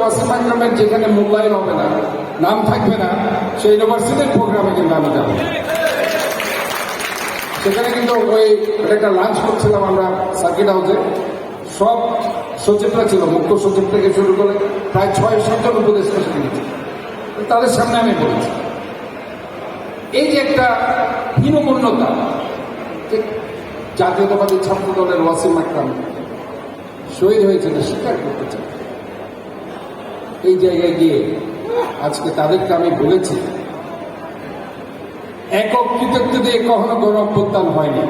ওয়াসিম আকরামের যেখানে মূল্যায়ন হবে না, নাম থাকবে না, সেই ইউনিভার্সিটির প্রোগ্রামে কিন্তু আমি যাব। সেখানে কিন্তু ওই একটা লাঞ্চ করছিলাম আমরা সার্কিট হাউসে সব সচিবরা ছিল, মুখ্য সচিব থেকে শুরু করে প্রায় ছয় সাতজন উপদেষ্টা সেখানে। তাদের সামনে আমি বলেছি। এই যে একটা হীনমন্যতা জাতীয়তাবাদী ছাত্র দলের ওয়াসিম আকরাম শহীদ হয়েছে না স্বীকার করতে চাই। এই জায়গায় গিয়ে আজকে তাদেরকে আমি বলেছি, একক কৃতিত্ব দিয়ে কখনো গণ অভ্যুত্থান হয়নি।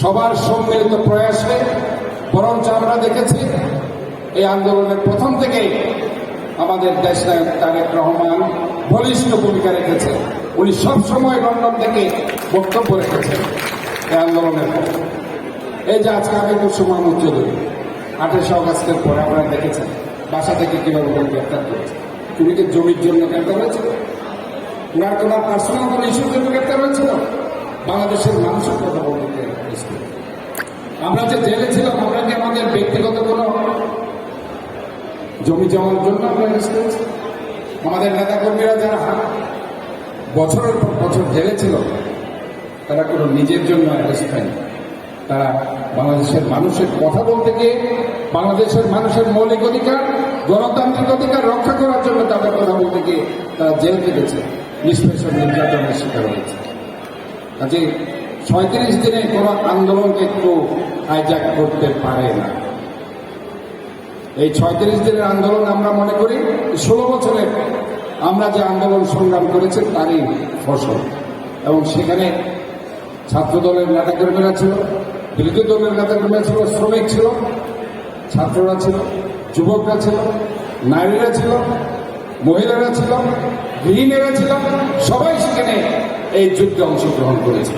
সবার সম্মিলিত প্রয়াসে, বরঞ্চ আমরা দেখেছি, এই আন্দোলনের প্রথম থেকেই আমাদের দেশ নায়ক তারেক রহমান বলিষ্ঠ ভূমিকা রেখেছে। উনি সবসময় লন্ডন থেকে বক্তব্য রেখেছেন এই আন্দোলনের। এই যে আজকে আমি কুসুম চৌধুরী আঠাশে অগাস্টের পরে আপনারা দেখেছেন। বাসা থেকে কীভাবে ওকে গ্রেপ্তার করেছে? তুমি কি জমির জন্য গ্রেপ্তার হয়েছিল? ওনার কোনো পার্সোনাল কোনো ইস্যুর জন্য গ্রেপ্তার হয়েছিল? বাংলাদেশের মানুষের কথা বলতে। আমরা যে জেলে ছিলাম, আমরা কি আমাদের ব্যক্তিগত কোনো জমি জমার জন্য আমরা অ্যারেস্ট করেছি? আমাদের নেতাকর্মীরা যারা বছরের পর বছর জেলে ছিল, তারা কোনো নিজের জন্য অ্যারেস্ট হয়নি। তারা বাংলাদেশের মানুষের কথা বলতে গিয়ে বাংলাদেশের মানুষের মৌলিক অধিকার গণতান্ত্রিক অধিকার রক্ষা করার জন্য তাদের গিয়ে তারা জেল কেটেছে, নিষ্পেষণ নির্যাতনের শিকার হয়েছে। কাজে ছয়ত্রিশ দিনে কোনো আন্দোলনকে কেউ হাইজ্যাক করতে পারে না। এই ছয়ত্রিশ দিনের আন্দোলন আমরা মনে করি ষোলো বছরে আমরা যে আন্দোলন সংগ্রাম করেছি, তারই ফসল। এবং সেখানে ছাত্র দলের নেতাকর্মীরা ছিল, বিরোধী দলের নেতাকর্মীরা ছিল, শ্রমিক ছিল, ছাত্ররা ছিল। যুবকরা ছিল নারীরা ছিল মহিলারা ছিল গৃহিণীরা ছিল সবাই সেখানে এই যুদ্ধে অংশগ্রহণ করেছে।